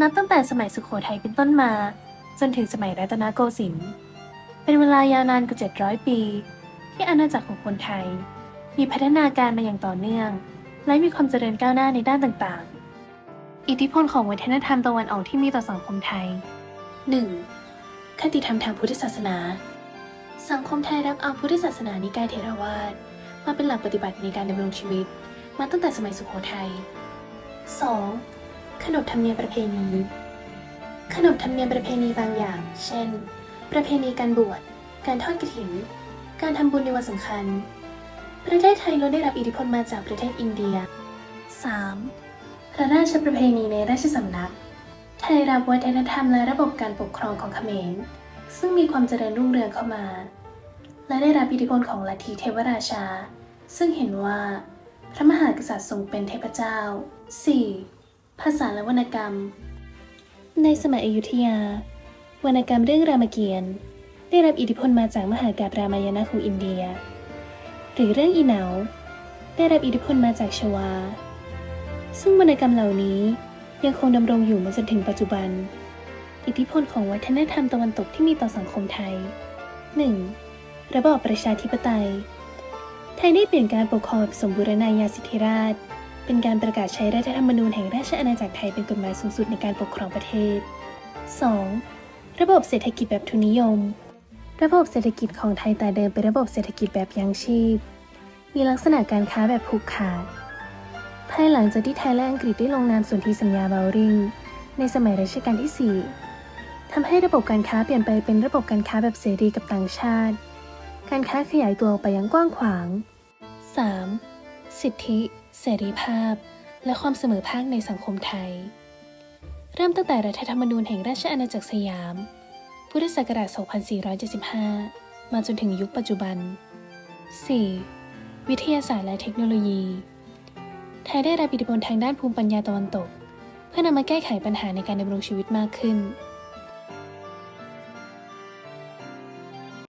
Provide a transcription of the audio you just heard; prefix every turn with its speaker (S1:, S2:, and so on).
S1: นับตั้งแต่สมัยสุขโขทัยเป็นต้นมา จนถึงสมัยรัตนโกสินทร์เป็นเวลายาวนานกว่า700 ปี ที่อาณาจักรของคนไทย มีพัฒนาการมาอย่างต่อเนื่อง และมีความเจริญก้าวหน้าในด้านต่างๆ อิทธิพลของวัฒนธรรมตะวันออกที่มีต่อสังคมไทย 1. คติธรรมทางพุทธศาสนา สังคมไทยรับเอาพุทธศาสนานิกายเทรวาสมาเป็นหลักปฏิบัติในการดำรงชีวิต มาตั้งแต่สมัยสุโขทัย 2. ขนบธรรมเนียมประเพณี ขนบธรรมเนียมประเพณีบางอย่าง เช่น ประเพณีการบวช การทอดกฐิน การทำบุญในวันสำคัญ ประเทศไทยล้วนได้รับอิทธิพลมาจากประเทศอินเดีย 3. พระราชประเพณีในราชสำนัก ไทยรับวัฒนธรรมและระบบการปกครองของเขมร ซึ่งมีความเจริญรุ่งเรืองเข้ามา และได้รับอิทธิพลของลัทธิเทวราชา ซึ่งเห็นว่า พระมหากษัตริย์ทรงเป็นเทพเจ้า 4. ภาษาและวรรณกรรม ในสมัยอยุธยา วรรณกรรมเรื่องรามเกียรติ์ได้รับอิทธิพลมาจากมหากาพย์รามายณะของอินเดีย หรือเรื่องอีเหนา ได้รับอิทธิพลมาจากชวา ซึ่งวรรณกรรมเหล่านี้ยังคงดำรงอยู่มาจนถึงปัจจุบัน อิทธิพลของวัฒนธรรมตะวันตกที่มีต่อสังคมไทย 1. ระบอบประชาธิปไตยไทยได้เปลี่ยนการปกครองแบบสมบูรณาญาสิทธิราช เป็นการประกาศใช้รัฐธรรมนูญแห่งราชอาณาจักรไทยเป็นกฎหมายสูงสุดในการปกครองประเทศ 2. ระบบเศรษฐกิจแบบทุนนิยม ระบบเศรษฐกิจของไทยแต่เดิมเป็นระบบเศรษฐกิจแบบยังชีพ มีลักษณะการค้าแบบผูกขาด ภายหลังจากที่ไทยและอังกฤษได้ลงนามสนธิสัญญาเบลริงในสมัยรัชกาลที่ 4ทำให้ระบบการค้าเปลี่ยนไปเป็นระบบการค้าแบบเสรีกับต่างชาติ การค้าขยายตัวออกไปอยังกว้างขวาง 3. สิทธิ เสรีภาพ และความเสมอภาคในสังคมไทย เริ่มตั้งแต่รัฐธรรมนูญแห่งราชอาณาจักรสยาม พุทธศักราช 2475 มาจนถึงยุคปัจจุบัน 4. วิทยาศาสตร์และเทคโนโลยี ไทยได้รับอิทธิพลทางด้านภูมิปัญญาตะวันตก เพื่อนำมาแก้ไขปัญหาในการดำรงชีวิตมากขึ้น